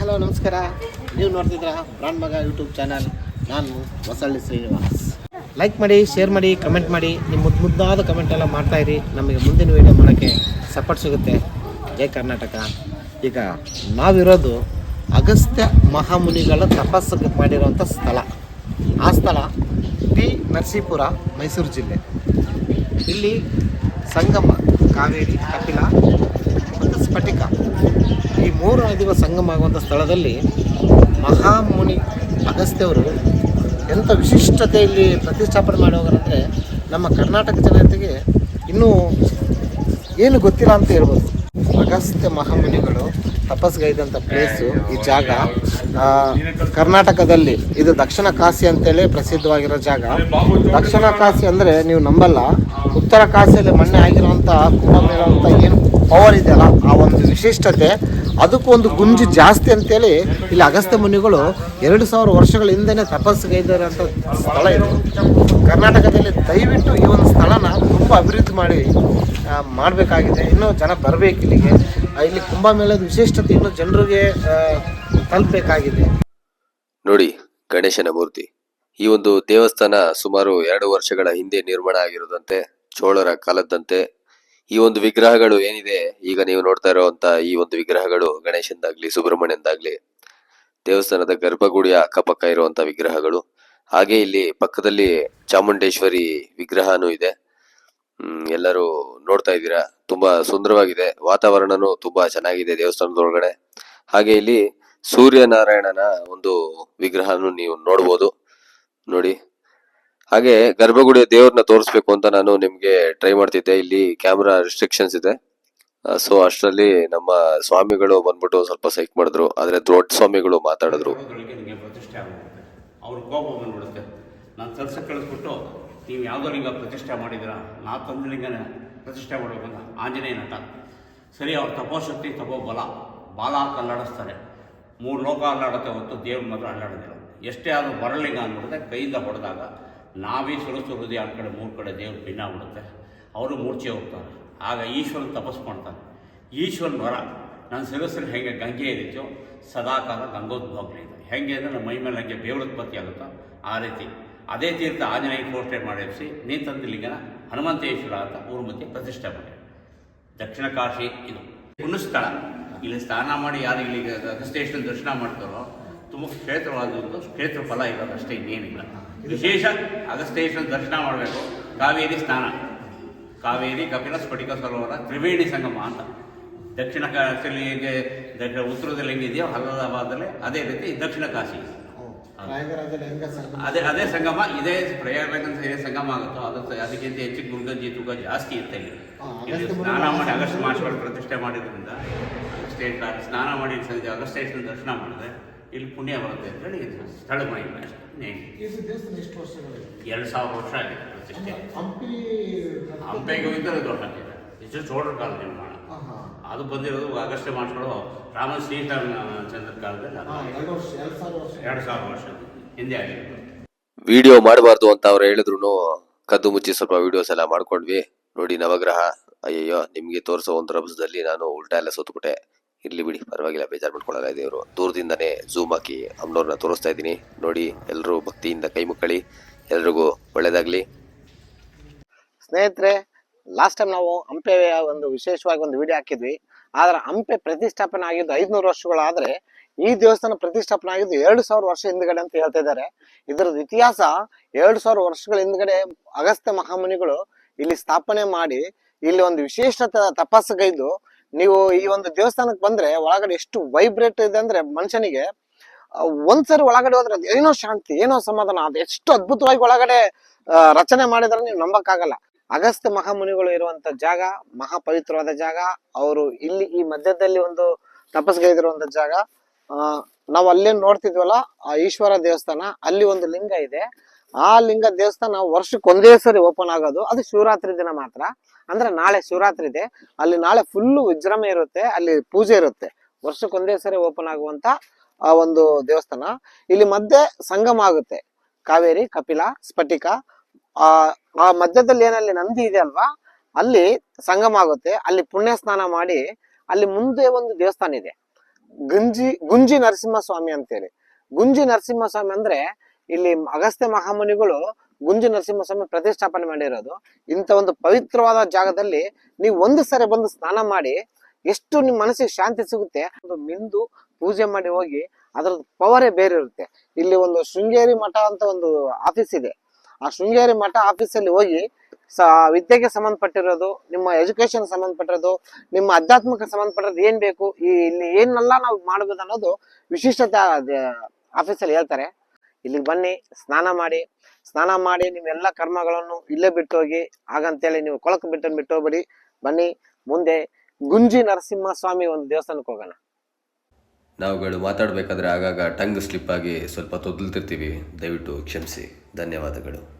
Hello, ನಮಸ್ಕಾರ. ನೀವು ನೋಡ್ತಿದ್ರ ಬ್ರಾಂಡ್ ಮಗ ಯೂಟ್ಯೂಬ್ ಚಾನಲ್. ನಾನು ಹೊಸಳ್ಳಿ ಶ್ರೀನಿವಾಸ್. ಲೈಕ್ ಮಾಡಿ ಶೇರ್ ಮಾಡಿ ಕಮೆಂಟ್ ಮಾಡಿ. ನಿಮ್ಮ ಮುದ್ದು ಮುದ್ದಾದ ಕಮೆಂಟ್ ಎಲ್ಲ ಮಾಡ್ತಾ ಇರಿ. ನಮಗೆ ಮುಂದಿನ ವೀಡಿಯೋ ಮಾಡೋಕ್ಕೆ ಸಪೋರ್ಟ್ ಸಿಗುತ್ತೆ. ಜೈ ಕರ್ನಾಟಕ. ಈಗ ನಾವಿರೋದು ಅಗಸ್ತ್ಯ ಮಹಾಮುನಿಗಳ ತಪಸ್ಸು ಮಾಡಿರುವಂಥ ಸ್ಥಳ. ಆ ಸ್ಥಳ ಟಿ ನರಸೀಪುರ, ಮೈಸೂರು ಜಿಲ್ಲೆ. ಇಲ್ಲಿ ಸಂಗಮ, ಕಾವೇರಿ, ಕಪಿಲ ಮತ್ತು ಸ್ಫಟಿಕ ಈ ಮೂರು ನದಿಗಳ ಸಂಗಮ ಆಗುವಂಥ ಸ್ಥಳದಲ್ಲಿ ಮಹಾಮುನಿ ಅಗಸ್ತ್ಯವರು ಎಂಥ ವಿಶಿಷ್ಟತೆಯಲ್ಲಿ ಪ್ರತಿಷ್ಠಾಪನೆ ಮಾಡಿ ಹೋಗಾರಂದರೆ ನಮ್ಮ ಕರ್ನಾಟಕ ಜನತೆಗೆ ಇನ್ನೂ ಏನು ಗೊತ್ತಿಲ್ಲ ಅಂತ ಹೇಳ್ಬೋದು. ಅಗಸ್ತ್ಯ ಮಹಾಮುನಿಗಳು ತಪಸ್ಗೈದಂಥ ಪ್ಲೇಸು ಈ ಜಾಗ ಕರ್ನಾಟಕದಲ್ಲಿ ಇದು ದಕ್ಷಿಣ ಕಾಶಿ ಅಂತೇಳಿ ಪ್ರಸಿದ್ಧವಾಗಿರೋ ಜಾಗ. ದಕ್ಷಿಣ ಕಾಶಿ ಅಂದರೆ ನೀವು ನಂಬಲ್ಲ. ಉತ್ತರ ಕಾಶಿಯಲ್ಲಿ ಮೊನ್ನೆ ಆಗಿರುವಂಥ ಕುಂಭಮೇಳ ಅಂತ ಏನು ಪವರ್ ಇದೆಯಲ್ಲ ಆ ಒಂದು ವಿಶಿಷ್ಟತೆ, ಅದಕ್ಕೂ ಒಂದು ಗುಂಜು ಜಾಸ್ತಿ ಅಂತೇಳಿ ಇಲ್ಲಿ ಅಗಸ್ತ್ಯ ಮುನಿಗಳು ಎರಡು ಸಾವಿರ ವರ್ಷಗಳ ಹಿಂದೆನೇ ಅಂತ ಸ್ಥಳ ಇದೆ. ಕರ್ನಾಟಕದಲ್ಲಿ ದಯವಿಟ್ಟು ಈ ಒಂದು ಸ್ಥಳನ ತುಂಬ ಅಭಿವೃದ್ಧಿ ಮಾಡಿ ಮಾಡಬೇಕಾಗಿದೆ. ಇನ್ನೂ ಜನ ಬರಬೇಕು ಇಲ್ಲಿಗೆ. ಇಲ್ಲಿ ಕುಂಭಮೇಳದ ವಿಶಿಷ್ಟತೆ ಇನ್ನೂ ಜನರಿಗೆ ತಲುಪಬೇಕಾಗಿದೆ. ನೋಡಿ, ಗಣೇಶನ ಮೂರ್ತಿ. ಈ ಒಂದು ದೇವಸ್ಥಾನ ಸುಮಾರು ಎರಡು ವರ್ಷಗಳ ಹಿಂದೆ ನಿರ್ಮಾಣ ಆಗಿರೋದಂತೆ ಚೋಳರ ಕಾಲದ್ದಂತೆ ಈ ಒಂದು ವಿಗ್ರಹಗಳು ಏನಿದೆ, ಈಗ ನೀವು ನೋಡ್ತಾ ಇರುವಂತ ಈ ಒಂದು ವಿಗ್ರಹಗಳು ಗಣೇಶಂದಾಗ್ಲಿ ಸುಬ್ರಹ್ಮಣ್ಯಂದಾಗ್ಲಿ ದೇವಸ್ಥಾನದ ಗರ್ಭಗುಡಿಯ ಅಕ್ಕಪಕ್ಕ ಇರುವಂತ ವಿಗ್ರಹಗಳು. ಹಾಗೆ ಇಲ್ಲಿ ಪಕ್ಕದಲ್ಲಿ ಚಾಮುಂಡೇಶ್ವರಿ ವಿಗ್ರಹನೂ ಇದೆ. ಎಲ್ಲರೂ ನೋಡ್ತಾ ಇದ್ದೀರಾ. ತುಂಬಾ ಸುಂದರವಾಗಿದೆ. ವಾತಾವರಣನೂ ತುಂಬಾ ಚೆನ್ನಾಗಿದೆ ದೇವಸ್ಥಾನದೊಳಗಡೆ. ಹಾಗೆ ಇಲ್ಲಿ ಸೂರ್ಯನಾರಾಯಣನ ಒಂದು ವಿಗ್ರಹನು ನೀವು ನೋಡ್ಬೋದು. ನೋಡಿ. ಹಾಗೆ ಗರ್ಭಗುಡಿಯ ದೇವ್ರನ್ನ ತೋರಿಸ್ಬೇಕು ಅಂತ ನಾನು ನಿಮ್ಗೆ ಟ್ರೈ ಮಾಡ್ತಿದ್ದೆ. ಇಲ್ಲಿ ಕ್ಯಾಮ್ರಾ ರಿಸ್ಟ್ರಿಕ್ಷನ್ಸ್ ಇದೆ. ಸೊ ಅಷ್ಟರಲ್ಲಿ ನಮ್ಮ ಸ್ವಾಮಿಗಳು ಬಂದ್ಬಿಟ್ಟು ಸ್ವಲ್ಪ ಸೈಕ್ ಮಾಡಿದ್ರು. ಆದ್ರೆ ದೊಡ್ಡ ಸ್ವಾಮಿಗಳು ಮಾತಾಡಿದ್ರು. ಅವ್ರ ಕೋಪ ಬಂದ್ಬಿಡುತ್ತೆ. ನಾನು ಕೆಲಸ ಕಳಿಸ್ಬಿಟ್ಟು, ನೀವು ಯಾವುದೋ ಲಿಂಗ ಪ್ರತಿಷ್ಠೆ ಮಾಡಿದ್ದೀರಾ? ನಾ ತಂದ ಲಿಂಗನ ಪ್ರತಿಷ್ಠೆ ಮಾಡಬೇಕಂತ ಆಂಜನೇಯ ನಟ. ಸರಿ, ಅವ್ರ ತಪೋಶಕ್ತಿ ತಪೋ ಬಲ. ಬಾಲ ಕಲ್ಲಾಡಿಸ್ತಾರೆ. ಮೂರು ಲೋಕ ಅಲ್ಲಾಡುತ್ತೆ ಹೊತ್ತು ದೇವ್ರ ಮಾತ್ರ ಅಲ್ಲಾಡೋದಿಲ್ಲ. ಎಷ್ಟೇ ಆದರೂ ಬರಲಿಂಗ ಅಂದ್ಬಿಡುತ್ತೆ, ಕೈಯಿಂದ ಹೊಡೆದಾಗ ನಾವೇ ಸುರಸು ಹೃದಯ ಆ ಕಡೆ, ಮೂರು ಕಡೆ ದೇವ್ರು ಭಿನ್ನ ಬಿಡುತ್ತೆ ಅವರು ಮೂರ್ಛೆ ಹೋಗ್ತಾರೆ. ಆಗ ಈಶ್ವರನ ತಪಸ್ಸು ಮಾಡ್ತಾನೆ ಈಶ್ವರನ ವರ. ನನ್ನ ಶಿರಸ್ಸಲ್ಲಿ ಹೆಂಗೆ ಗಂಗೆ ಇದೆಯೋ ಸದಾಕಾಲ ಗಂಗೋದ್ಭೋಗ್ಲಿ ಇದೆ. ಹೆಂಗೆ ಅಂದರೆ ನಮ್ಮ ಮೈ ಮೇಲೆ ಹಂಗೆ ಉತ್ಪತ್ತಿ ಆಗುತ್ತೋ? ಆ ರೀತಿ. ಅದೇ ತೀರ್ಥ ಆಂಜನೇಯ ಪೋರ್ಟ್ರೇಟ್ ಮಾಡಿಸಿ ನೀ ಲಿಂಗನ ಹನುಮಂತೇಶ್ವರ ಅಂತ ಊರು ಮಧ್ಯೆ ಪ್ರತಿಷ್ಠೆ ಮಾಡಿ. ದಕ್ಷಿಣ ಕಾಶಿ ಇದು. ಪುಣ್ಯಸ್ಥಳ. ಇಲ್ಲಿ ಸ್ನಾನ ಮಾಡಿ ಯಾರು ಇಲ್ಲಿಗೆ ದರ್ಶನ ಮಾಡ್ತಾರೋ ತುಂಬ ಕ್ಷೇತ್ರವಾದ ಒಂದು ಕ್ಷೇತ್ರ ಫಲ ಇರೋದು ಅಷ್ಟೇ ಇನ್ನೇನಿಲ್ಲ. ವಿಶೇಷ ಅಗಸ್ಟೇಶ್ವರ ದರ್ಶನ ಮಾಡಬೇಕು. ಕಾವೇರಿ ಸ್ನಾನ. ಕಾವೇರಿ ಕಪಿಲ ಸ್ಫಟಿಕ ಸರೋವರ ತ್ರಿವೇಣಿ ಸಂಗಮ ಅಂತ. ದಕ್ಷಿಣ ಕಾಶಿಯಲ್ಲಿ ಹೇಗೆ ದಕ್ಷಿಣ ಉತ್ತರದಲ್ಲಿ ಹೆಂಗಿದೆಯೋ ಹಲ್ಲದಾಬಾದಲ್ಲಿ ಅದೇ ರೀತಿ ದಕ್ಷಿಣ ಕಾಶಿ. ಅದೇ ಅದೇ ಸಂಗಮ ಇದೇ ಪ್ರಯಾಗಂತ ಇದೇ ಸಂಗಮ ಆಗುತ್ತೋ ಅದು ಅದಕ್ಕಿಂತ ಹೆಚ್ಚು ಗುರುಗಂಜಿ ತೂಕ ಜಾಸ್ತಿ ಇರುತ್ತೆ ಇಲ್ಲಿ. ಸ್ನಾನ ಮಾಡಿ ಅಗಸ್ಟ್ ಮಾಸ ಪ್ರತಿಷ್ಠೆ ಮಾಡಿದ್ರಿಂದ ಸ್ನಾನ ಮಾಡಿ ಸಂಜೆ ಅಗಸ್ಟೇಶ್ವರ ದರ್ಶನ ಮಾಡಿದ್ರೆ ಇಲ್ಲಿ ಪುಣ್ಯ ಬರುತ್ತೆ ಅಂತೇಳಿ ಇದು ಸ್ಥಳ ಮಹಿಮೆ ಅಷ್ಟೇ. ಎರಡು ಸಾವಿರ ವರ್ಷ ಆಗಿದೆ ಪ್ರತಿಷ್ಠೆ ಹಂಪೆಗೆ ಇದ್ದರೆ ದೊಡ್ಡ ಇಷ್ಟು ಚೋಳರ ಕಾಲ ನಿರ್ಮಾಣ ಅದು ಬಂದಿರೋದು ಆಗಸ್ಟ್ ಮಾಡಿಸ್ಕೊಳ್ಳೋ ರಾಮ ಶ್ರೀರಾಮಚಂದ್ರ ಕಾಲದಲ್ಲಿ ಅದು. ಎರಡು ಸಾವಿರ ವರ್ಷ. ಹಿಂದೆ ಆಗಿದೆ. ವಿಡಿಯೋ ಮಾಡಬಾರ್ದು ಅಂತ ಅವ್ರು ಹೇಳಿದ್ರು ಕದ್ದು ಮುಚ್ಚಿ ಸ್ವಲ್ಪ ವಿಡಿಯೋಸ್ ಎಲ್ಲ ಮಾಡ್ಕೊಂಡ್ವಿ. ನೋಡಿ ನವಗ್ರಹ ಅಯ್ಯಯ್ಯೋ ನಿಮಗೆ ತೋರಿಸೋ ಒಂದು ರಭಸದಲ್ಲಿ ನಾನು ಉಲ್ಟಾ ಎಲ್ಲ ಸೋತ್ಬಿಟ್ಟೆ. ಇರ್ಲಿ ಬಿಡಿ, ಪರವಾಗಿಲ್ಲ, ಬೇಜಾರು ಮಾಡ್ಕೊಳ್ಳಲ್ಲ ದೇವರು. ದೂರದಿಂದನೇ ಝೂಮ್ ಹಾಕಿ ಅಮ್ಮನವ್ರನ್ನ ತೋರಿಸ್ತಾ ಇದ್ದೀನಿ. ನೋಡಿ ಎಲ್ಲರೂ ಭಕ್ತಿಯಿಂದ ಕೈ ಮುಕ್ಕಳಿ, ಎಲ್ರಿಗೂ ಒಳ್ಳೇದಾಗ್ಲಿ. ಸ್ನೇಹಿತರೆ ಲಾಸ್ಟ್ ಟೈಮ್ ನಾವು ಹಂಪೆ ಒಂದು ವಿಶೇಷವಾಗಿ ಒಂದು ವಿಡಿಯೋ ಹಾಕಿದ್ವಿ. ಆದ್ರೆ ಹಂಪೆ ಪ್ರತಿಷ್ಠಾಪನೆ ಆಗಿದ್ದು ಐದ್ನೂರು ವರ್ಷಗಳಾದ್ರೆ, ಈ ದೇವಸ್ಥಾನ ಪ್ರತಿಷ್ಠಾಪನೆ ಆಗಿದ್ದು ಎರಡು ಸಾವಿರ ವರ್ಷ ಹಿಂದ್ಗಡೆ ಅಂತ ಹೇಳ್ತಾ ಇದ್ದಾರೆ. ಇದರದ್ದು ಇತಿಹಾಸ ಎರಡು ಸಾವಿರ ವರ್ಷಗಳ ಹಿಂದ್ಗಡೆ ಅಗಸ್ತ್ಯ ಮಹಾಮುನಿಗಳು ಇಲ್ಲಿ ಸ್ಥಾಪನೆ ಮಾಡಿ, ಇಲ್ಲಿ ಒಂದು ವಿಶೇಷ ತಪಸ್ಸು ತಪಸ್ಸುಗೈದು ನೀವು ಈ ಒಂದು ದೇವಸ್ಥಾನಕ್ಕೆ ಬಂದ್ರೆ ಒಳಗಡೆ ಎಷ್ಟು ವೈಬ್ರೇಟ್ ಇದೆ ಅಂದ್ರೆ ಮನುಷ್ಯನಿಗೆ ಒಂದ್ಸರಿ ಒಳಗಡೆ ಹೋದ್ರೆ ಏನೋ ಶಾಂತಿ, ಏನೋ ಸಮಾಧಾನ, ಅದು ಎಷ್ಟು ಅದ್ಭುತವಾಗಿ ಒಳಗಡೆ ರಚನೆ ಮಾಡಿದ್ರೆ ನೀವು ನಂಬಕ್ಕಾಗಲ್ಲ. ಅಗಸ್ತ್ಯ ಮಹಾಮುನಿಗಳು ಇರುವಂತ ಜಾಗ, ಮಹಾಪವಿತ್ರವಾದ ಜಾಗ, ಅವರು ಇಲ್ಲಿ ಈ ಮಧ್ಯದಲ್ಲಿ ಒಂದು ತಪಸ್ಗೈದಿರುವಂತ ಜಾಗ, ಆ, ನಾವು ಅಲ್ಲೇ ನೋಡ್ತಿದ್ವಲ್ಲ, ಆ ಈಶ್ವರ ದೇವಸ್ಥಾನ, ಅಲ್ಲಿ ಒಂದು ಲಿಂಗ ಇದೆ. ಆ ಲಿಂಗ ದೇವಸ್ಥಾನ ವರ್ಷಕ್ಕೆ ಒಂದೇ ಸರಿ ಓಪನ್ ಆಗೋದು. ಅದು ಶಿವರಾತ್ರಿ ದಿನ ಮಾತ್ರ. ಅಂದ್ರೆ ನಾಳೆ ಶಿವರಾತ್ರಿ ಇದೆ. ಅಲ್ಲಿ ನಾಳೆ ಫುಲ್ಲು ವಿಜೃಂಭಣೆ ಇರುತ್ತೆ. ಅಲ್ಲಿ ಪೂಜೆ ಇರುತ್ತೆ. ವರ್ಷಕ್ಕೆ ಒಂದೇ ಸರಿ ಓಪನ್ ಆಗುವಂತ ಆ ಒಂದು ದೇವಸ್ಥಾನ. ಇಲ್ಲಿ ಮಧ್ಯೆ ಸಂಗಮ ಆಗುತ್ತೆ. ಕಾವೇರಿ, ಕಪಿಲ, ಸ್ಫಟಿಕ. ಆ ಆ ಮಧ್ಯದಲ್ಲಿ ಏನಲ್ಲಿ ನಂದಿ ಇದೆ ಅಲ್ವಾ? ಅಲ್ಲಿ ಸಂಗಮ ಆಗುತ್ತೆ. ಅಲ್ಲಿ ಪುಣ್ಯ ಸ್ನಾನ ಮಾಡಿ ಅಲ್ಲಿ ಮುಂದೆ ಒಂದು ದೇವಸ್ಥಾನ ಇದೆ. ಗುಂಜಿ ಗುಂಜಿ ನರಸಿಂಹ ಸ್ವಾಮಿ ಅಂತೇಳಿ. ಗುಂಜಿ ನರಸಿಂಹ ಸ್ವಾಮಿ ಅಂದ್ರೆ ಇಲ್ಲಿ ಅಗಸ್ತ್ಯ ಮಹಾಮುನಿಗಳು ಗುಂಜು ನರಸಿಂಹಸ್ವಾಮಿ ಪ್ರತಿಷ್ಠಾಪನೆ ಮಾಡಿರೋದು. ಇಂಥ ಒಂದು ಪವಿತ್ರವಾದ ಜಾಗದಲ್ಲಿ ನೀವು ಒಂದು ಸರಿ ಬಂದು ಸ್ನಾನ ಮಾಡಿ, ಎಷ್ಟು ನಿಮ್ಮ ಮನಸ್ಸಿಗೆ ಶಾಂತಿ ಸಿಗುತ್ತೆ ಒಂದು ಮಿಂದು ಪೂಜೆ ಮಾಡಿ ಹೋಗಿ ಅದರ ಪವರೇ ಬೇರೆ ಇರುತ್ತೆ ಇಲ್ಲಿ ಒಂದು ಶೃಂಗೇರಿ ಮಠ ಅಂತ ಒಂದು ಆಫೀಸ್ ಇದೆ. ಆ ಶೃಂಗೇರಿ ಮಠ ಆಫೀಸಲ್ಲಿ ಹೋಗಿ ಸ, ವಿದ್ಯೆಗೆ ಸಂಬಂಧಪಟ್ಟಿರೋದು, ನಿಮ್ಮ ಎಜುಕೇಶನ್ ಸಂಬಂಧಪಟ್ಟಿರೋದು, ನಿಮ್ಮ ಅಧ್ಯಾತ್ಮಕ್ಕೆ ಸಂಬಂಧಪಟ್ಟಿರೋದು ಏನ್ ಬೇಕು, ಈ ಇಲ್ಲಿ ಏನೆಲ್ಲ ನಾವು ಮಾಡಬಹುದು ಅನ್ನೋದು ವಿಶಿಷ್ಟತೆ ಆಫೀಸಲ್ಲಿ ಹೇಳ್ತಾರೆ. ಇಲ್ಲಿಗೆ ಬನ್ನಿ, ಸ್ನಾನ ಮಾಡಿ. ಸ್ನಾನ ಮಾಡಿ ನೀವೆಲ್ಲ ಕರ್ಮಗಳನ್ನು ಇಲ್ಲೇ ಬಿಟ್ಟು ಹೋಗಿ ಹಾಗಂತೇಳಿ ನೀವು ಕೊಳಕು ಬಿಟ್ಟನ್ನು ಬಿಟ್ಟು ಹೋಗ್ಬೇಡಿ ಬನ್ನಿ, ಮುಂದೆ ಗುಂಜಿ ನರಸಿಂಹ ಸ್ವಾಮಿ ಒಂದು ದೇವಸ್ಥಾನಕ್ಕೆ ಹೋಗೋಣ. ನಾವುಗಳು ಮಾತಾಡಬೇಕಾದ್ರೆ ಆಗಾಗ ಟಂಗ್ ಸ್ಲಿಪ್ ಆಗಿ ಸ್ವಲ್ಪ ತೊದಲ್ತಿರ್ತೀವಿ ದಯವಿಟ್ಟು ಕ್ಷಮಿಸಿ. ಧನ್ಯವಾದಗಳು.